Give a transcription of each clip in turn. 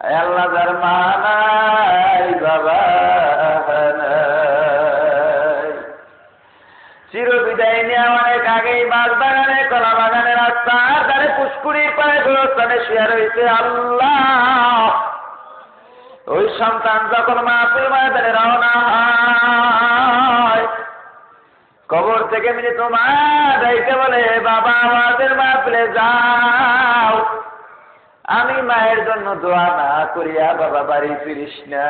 আল্লাহ যার মা নাই বাবা নাই চির বিদায় নিয়ে অনেক আগেই মাছ বাগানে কলা বাগানে রাস্তা তারে পুষ্কুরির পায়ে গোরস্থানে শুয়ে রয়েছে আল্লাহ। ওই সন্তান যখন মাসুল ময়দানে রওনা হয়, কবর থেকে মিলে তোমার যাইতে বলে, বাবা, আমাদের মাপলে যাও। আমি মায়ের জন্য দোয়া না করিয়া বাবা বাড়ি ফিরিস না।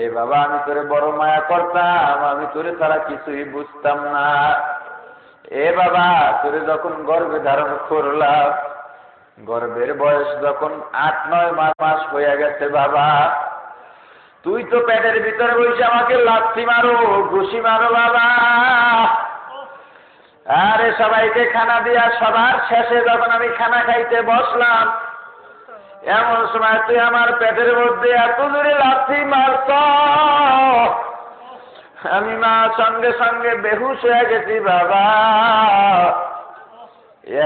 এ বাবা, আমি তোরে বড় মায়া করতাম, আমি তোরে তারা কিছুই বুঝতাম না। এ বাবা, তোরে যখন গর্ভে ধারণ করলাম, গর্ভের বয়স যখন আট, নয় মাস মাস হয়ে গেছে বাবা, তুই তো পেটের ভিতরে বসে আমাকে লাথি মারো, ঘুষি মারো বাবা। আরে সবাইকে খানা দিয়া সবার শেষে যখন আমি খানা খাইতে বসলাম, এমন সময় তুই আমার পেটের মধ্যে এত দূরে লাথি মারত আমি মা সঙ্গে সঙ্গে বেহুশ হয়ে গেছি, বাবা।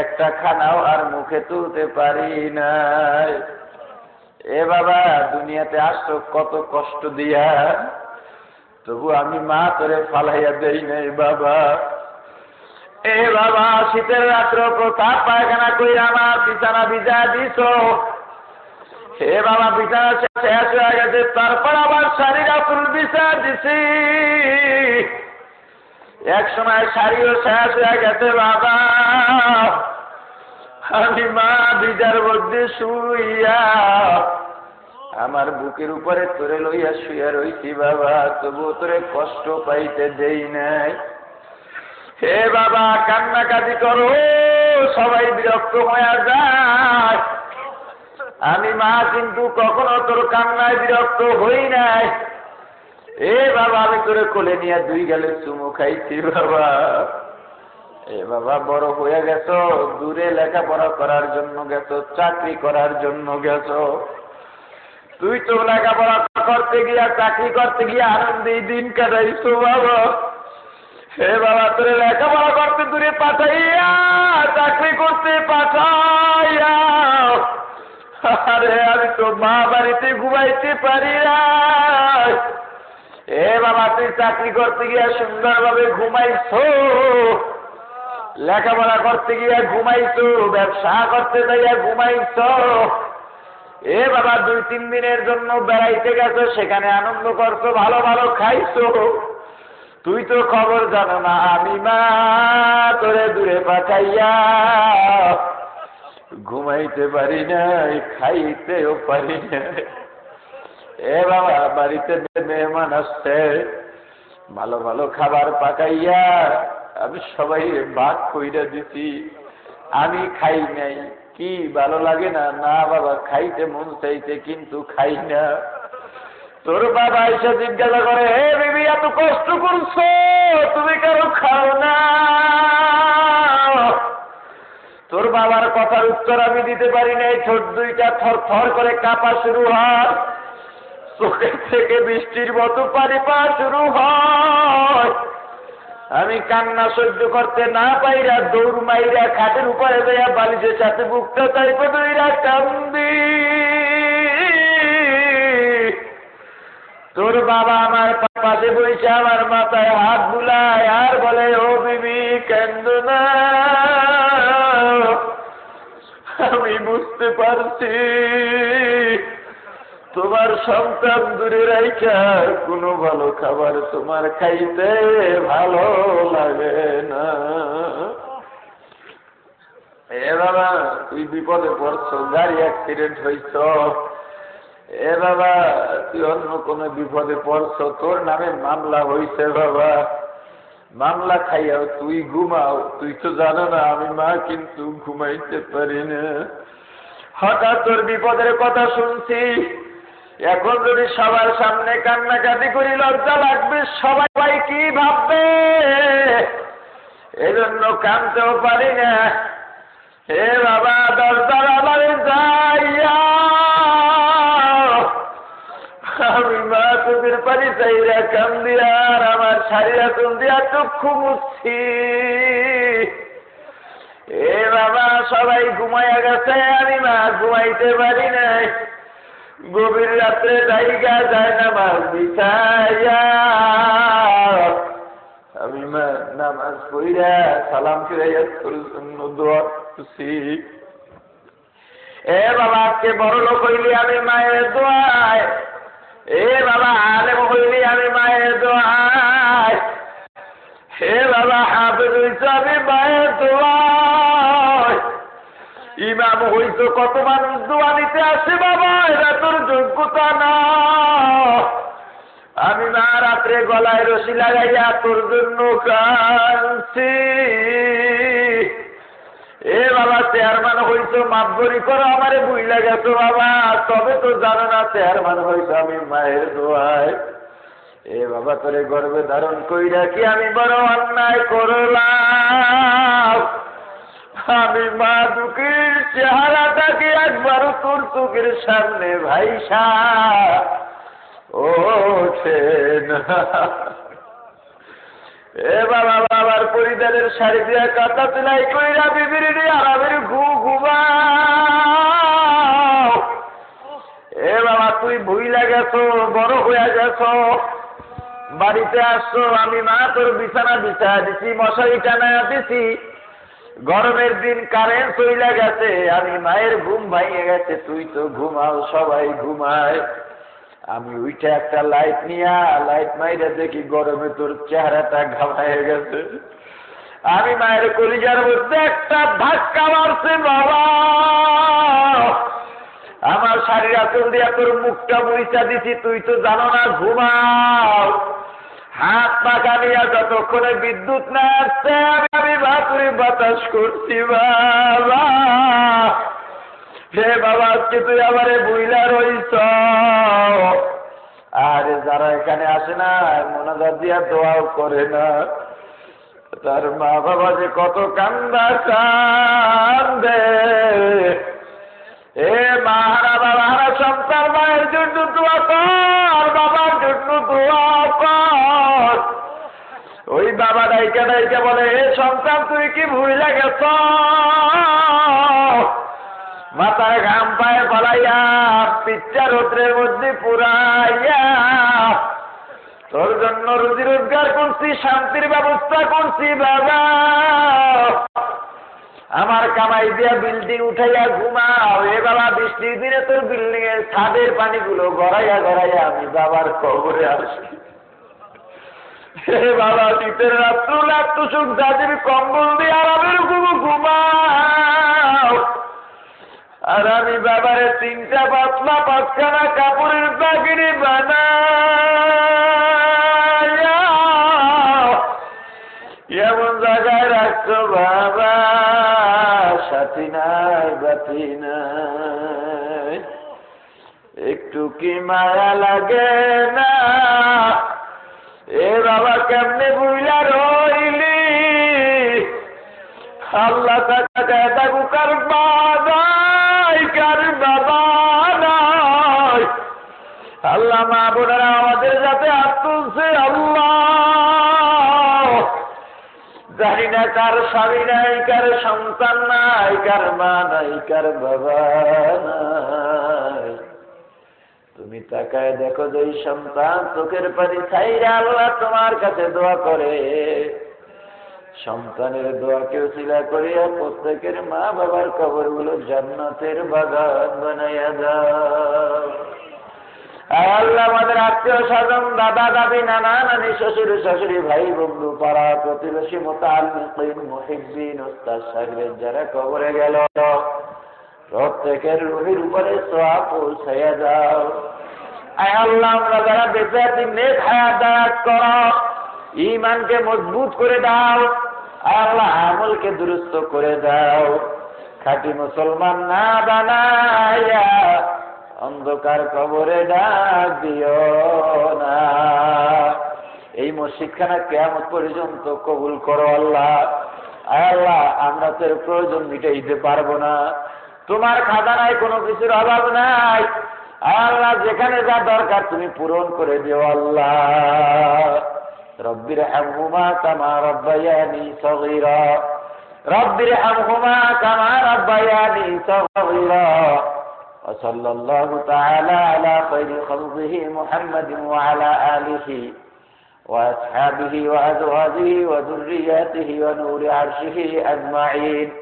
একটা খানাও আর মুখে তুলতে পারি নাই। এ বাবা, দুনিয়াতে আসতো কত কষ্ট দিয়া। তবু আমি মা তোরে ফালাইয়া দেই নাই, বাবা। এ বাবা, শীতের রাত্র প্রতাপ পায়খানা কই আমার বিছানা ভিজা দিছ। হে বাবা, বিছানা শেষ হয়ে গেছে, তারপর আবার শাড়ির ফুল বিছা দিছি। এক সময় শাড়িও শেষ হয়ে গেছে, বাবা। আমি মা বিজার মধ্যে শুইয়া আমার বুকের উপরে তোরে লইয়া শুয়ে রইছি, বাবা। তবু তোরে কষ্ট পাইতে দেই নাই। হে বাবা, কান্নাকাটি করো, সবাই বিরক্ত হয়ে যায়। আমি মা কিন্তু কখনো তোর কান্নায় বিরক্ত হই নাই। এ বাবা, আমি তোরে কোলে নিয়ে দুই গেলে চুমু খাইছি বাবা। এ বাবা, বড় হয়ে গেছ, দূরে লেখাপড়া করার জন্য গেছ, চাকরি করার জন্য গেছ। তুই তো লেখাপড়া করতে গিয়া, চাকরি করতে গিয়া আনন্দে দিন কাটাইছো বাবা। হে বাবা, তোরে লেখাপড়া করতে দূরে পাঠাইয়া, চাকরি করতে পাঠাইয়া। আরে, আমি তো মা বাড়িতে ঘুমাইতে পারি এ বাবা, তুই চাকরি করতে গিয়া সুন্দরভাবে ঘুমাইছো? লেখাপড়া করতে গিয়া ঘুমাইছো? ব্যবসা করতে যাইয়া ঘুমাইছো? এ বাবা, দুই তিন দিনের জন্য বেড়াইতে গেছো, সেখানে আনন্দ করছ, ভালো ভালো খাইছো। তুই তো খবর জানো না, আমি মা তোরে দূরে পাঠাইয়া ঘুমাইতে পারি নাই খাইতেও পারি নাই এ বাবা, বাড়িতে মেহমান আসছে, ভালো ভালো খাবার পাকাইয়া আমি সবাই ভাগ কইরা দিছি, আমি খাই নাই, কি ভালো লাগে না না বাবা, খাইতে মন চাইতে কিন্তু খাই না। তোর বাবা এসে জিজ্ঞাসা করে, হে বিবি, এত কষ্ট করছ? তুমি কারও খাও না? তোর বাবার কথার উত্তর আমি দিতে পারি নাই। ছোট দুইটা থর থর করে কাঁপা শুরু হয়। চোখের থেকে বৃষ্টির মতো পানি পা শুরু হয়। আমি কান্না সহ্য করতে না পাইরা দৌড় মাইরা খাটের উপরে দেয়া বালিশের সাথে বুকটা তাইপে দইরা কান্দি। তোর বাবা আমার পাশে বইছে আমার মাথায় হাত বুলায় আর বলে, ও বিবি কেন্দ না আমি বুঝতে পারছি। তোমার সন্তান দূরে রাইখা, কোনো ভালো খাবার তোমার খাইতে ভালো লাগে না। এ বাবা, তুই বিপদে পড়ছ, গাড়ি অ্যাক্সিডেন্ট হইছ। এ বাবা, তুই অন্য কোনো বিপদে পড়ছ? তোর নামে মামলা হইছে বাবা। মামলা খাইয়াও তুই ঘুমাও। তুই তো জানো না, আমি মা কিন্তু ঘুমাইতে পারি না। হঠাৎ তোর বিপদের কথা শুনছি। এখন যদি সবার সামনে কান্নাকাটি করি, লজ্জা লাগবে, সবাই কি ভাববে? এজন্য কানতেও পারি না। হে বাবা, দরজার আমার যাইয়া মা তোদের পারি চাইরা কান দিয়া আর আমার তুন দিয়া চক্ষু মুছছি। এ বাবা, সবাই ঘুমাইয়া গেছে, আমি মা ঘুমাইতে পারি নাই। গভীর রাত্রে দায়িকা যায় না মাছ বিছাইয়া। আমি মা নামাজ পড়িয়া সালাম ফিরাইয়া তোর জন্য দোয়া করছি। এ বাবা আজকে বড় লোক হইলি আমি মায়ের দোয়ায়। এ বাবা আলেম হইলি আমি মায়ের দোয়ায় হে বাবা হাফেজ হইছ আমি মায়ের দোয়ায় ইমাম হইতো কত মানুষ দোয়া নিতে আসে বাবা এটা তোর যোগ্যতা না। আমি মা রাত্রে গলায় রশি লাগাইয়া তোর জন্য কাঁদছি। এ বাবা, চেয়ারম্যান হইতো মাপগরি করো, আমারে বুঝলে গেছো বাবা। তবে তো জানো না, চেয়ারম্যান হইতো আমি মায়ের দোয়ায়। এ বাবা, তোরে গর্বে ধারণ কই রাখি আমি বড় অন্যায় করলাম? আমি মা দুঃখের চেহারাটাকে একবারও তোর চোখের সামনে ভাইসা। ওঠে না এ বাবা বাবার পরিবারের শাড়ি দিয়া কাটা সেলাই কইরা বিবির আরামের ঘু ঘুমা এ বাবা, তুই ভুইলা গেছো, বড় হয়ে গেছো। বাড়িতে আসছো, আমি মা তোর বিছানা বিছা দিছি, মশারি টানা দিছি। গরমের দিন কারেন্ট চইলা গেছে, আমি মায়ের ঘুম ভাঙে গেছে, তুই তো ঘুমাও, সবাই ঘুমায়। আমি উইটা একটা লাইট নিয়া লাইট মাইরা দেখি গরমে তোর চেহারাটা ঘামায় গেছে। আমি মায়ের কলিজার মধ্যে একটা ধাক্কা মারছে, বাবা! আমার শাড়ির আচল দিয়া তোর মুখটা মুইচা দিছি, তুই তো জানো না, ঘুমাও। হাত পাকা নিয়া যতক্ষণে বিদ্যুৎ না আসছে, আমি বাতুরি বাতাস করছি, বাবা! হে বাবা, আজকে তুই আমারে বুইলা রইছ এখানে আসে না মনাজার দিয়া দোয়াও করে না। তার মা বাবা যে কত কান্দা কান্দে। এ মাহারা বাবাহারা সন্তান মায়ের জন্য দোয়া কর, বাবার জন্য দোয়া কর। ওই বাবা ডাইকা ডাইকা বলে হে সন্তান, তুই কি ভুলে গেছ? মাথায় ঘাম পায়ে ফলাইয়া পিচ্চা রোদ্রের মধ্যে পুরাইয়া তোর জন্য রুজি রোজগার করছি, শান্তির ব্যবস্থা করছি, বাবা। আমার কামাই দিয়া বিল্ডিং উঠাইয়া ঘুমাও। এ বৃষ্টির দিনে তোর বিল্ডিং এর ছাদের পানিগুলো গড়াইয়া গড়াইয়া আমি বাবার কবরে আসি। বাবা, শীতের রাত্র রাত্র সুখ দাদির কম্বল দিয়ে আরামের ঘুমু ঘুমাও। আর আমি বাবারে তিনটা পাতলা পাঁচখানা কাপড়ের পাখিরি বানাই এমন জায়গায় রাখছো বাবা, সাথী নাই, বাতি নাই। একটু কি মায়া লাগে না? এ বাবা কেমনে বুইলা রইলি? আল্লাহ তাকে তাকু কার বাবাই, কার বাবা আল্লাহ মা বোনেরা আমাদের যাতে তুলছে, আল্লাহ। জানি না কার স্বামী নাই, কার সন্তান নাই, কার মা নাই, কার বাবা নাই। তুমি তাকায় দেখো যে সন্তান চোখের পানি ছাইরা আল্লাহ তোমার কাছে দোয়া করে। সন্তানের দোয়া কেউ শিলা করিয়া প্রত্যেকের মা বাবার কবরগুলো জান্নাতের বাগান বানাইয়া আর আল্লাহ আমাদের আত্মীয় স্বজন, দাদা, দাদি, নানা, নানি, শ্বশুর, শাশুড়ি, ভাই, বন্ধু, পাড়া, প্রতিবেশী মোতালিন মুহিবিন ওস্তাদ সাহেবের যারা কবরে গেল, প্রত্যেকের রুহির উপরে সোয়া পৌঁছাইয়া আয় আল্লাহ, আমরা যারা বেঁচে আছি, নেক হায়াত দায়াত করো। ইমানকে মজবুত করে দাও আল্লাহ আমলকে দুরুস্ত করে দাও। খাঁটি মুসলমান না বানায়া অন্ধকার কবরে ডাক দিও না। এই মসজিদখানা কেমন পর্যন্ত কবুল করো আল্লাহ। আল্লাহ, আমরা তো প্রয়োজন মিটাই দিতে পারব না। তোমার খাজানায় কোনো কিছুর অভাব নাই। আল্লাহ, যেখানে যা দরকার তুমি পূরণ করে দিও আল্লাহ। রব্বির হামহুমা কামা রব্বাইয়ানি সগীরা। রব্বির হামহুমা কামা রব্বাইয়ানি সগীরা। وصلى الله تعالى على خير خلقه محمد وعلى آله وأصحابه وأزواجه وذرياته ونور عرشه أجمعين.